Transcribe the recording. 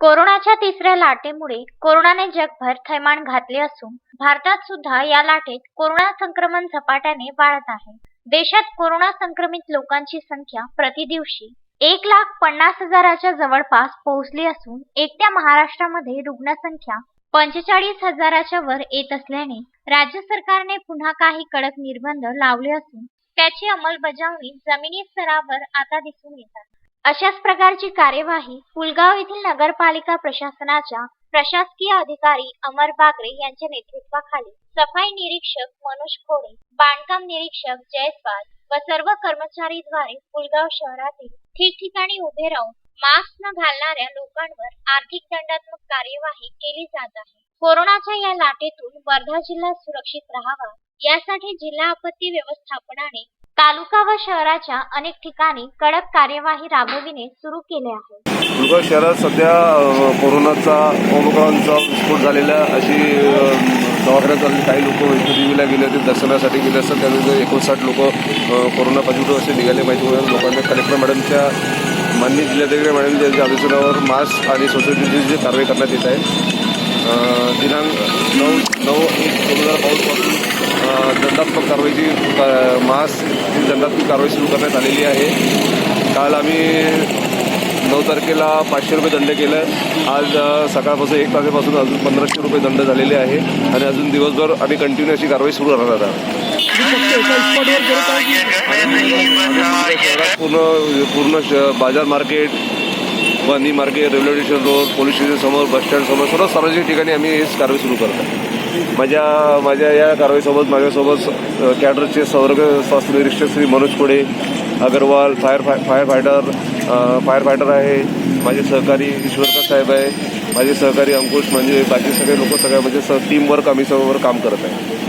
कोरोनाच्या तिसऱ्या लाटेमुळे कोरोनाने जगभर थैमान घातले असून भारतात सुद्धा या लाटेत कोरोना संक्रमण झपाट्याने वाढत आहे. देशात कोरोना संक्रमित लोकांची संख्या प्रतिदिवशी एक लाख पन्नास हजाराच्या जवळपास पोहोचली असून एकट्या महाराष्ट्रामध्ये रुग्णसंख्या पंचेचाळीस हजाराच्या वर येत असल्याने राज्य सरकारने पुन्हा काही कडक निर्बंध लावले असून त्याची अंमलबजावणी जमिनी स्तरावर आता दिसून येतात अशाच प्रकारची कार्यवाही पुलगाव येथील नगरपालिका प्रशासनाच्या प्रशासकीय अधिकारी अमर बागरे यांच्या नेतृत्वाखाली सफाई निरीक्षक मनोज खोडे बांधकाम निरीक्षक जयस्वाल व सर्व कर्मचारीद्वारे पुलगाव शहरातील ठिकठिकाणी उभे राहून मास्क न घालणाऱ्या लोकांवर आर्थिक दंडात्मक कार्यवाही केली जात आहे. कोरोनाच्या या लाटेतून वर्धा जिल्हा सुरक्षित राहावा यासाठी जिल्हा आपत्ती व्यवस्थापनाने तालुका व शहराच्या अनेक ठिकाणी कडक कार्यवाही राबविणे सुरू केले आहे. दुर्गा शहरात सध्या कोरोनाचा ओमक्रॉनचा विस्फोट झालेला अशी दवाखान्यात आलेली काही लोक वैष्णोदेवीला गेले होते दर्शनासाठी गेले असतात. त्यानंतर एकोणसाठ लोक कोरोना पॉझिटिव्ह असे निघाले. माहिती मिळालं लोकांना कलेक्टर मॅडमच्या माननीय जिल्हाधिकारी मॅडम यांच्या आदेशावर मास्क आणि सोशल डिस्टन्सची कारवाई करण्यात येत आहे. दिनांक नऊ नऊ एक दोन हजार पाऊसपासून दंडात्मक कारवाईची मास्क दंडात्मक कारवाई सुरू करण्यात आलेली आहे. काल आम्ही नऊ तारखेला पाचशे रुपये दंड केलं आज सकाळपासून एक तारखेपासून अजून पंधराशे रुपये दंड झालेले आहे. आणि अजून दिवसभर आम्ही कंटिन्यू अशी कारवाई सुरू राहणार आहोत. पूर्ण पूर्ण श- बाजार market वांदी market railway station road police station समोर बस स्टँड समोर सर्व सार्वजनिक ठिकाणी आम्ही हीच कारवाई सुरू करतो. माझ्या माझ्या या कारवाईसोबत माझ्यासोबत कॅडरचे संवर्ग स्वास्थ्य निरीक्षक श्री मनोज कोडे अगरवाल फायर फाय फायर फायटर फायर फायटर आहे माझे सहकारी ईश्वरकर साहेब आहे माझे सहकारी अंकुश म्हणजे बाकी सगळे लोक सगळ्या म्हणजे टीम वर्क आम्ही सर्व काम करत आहे.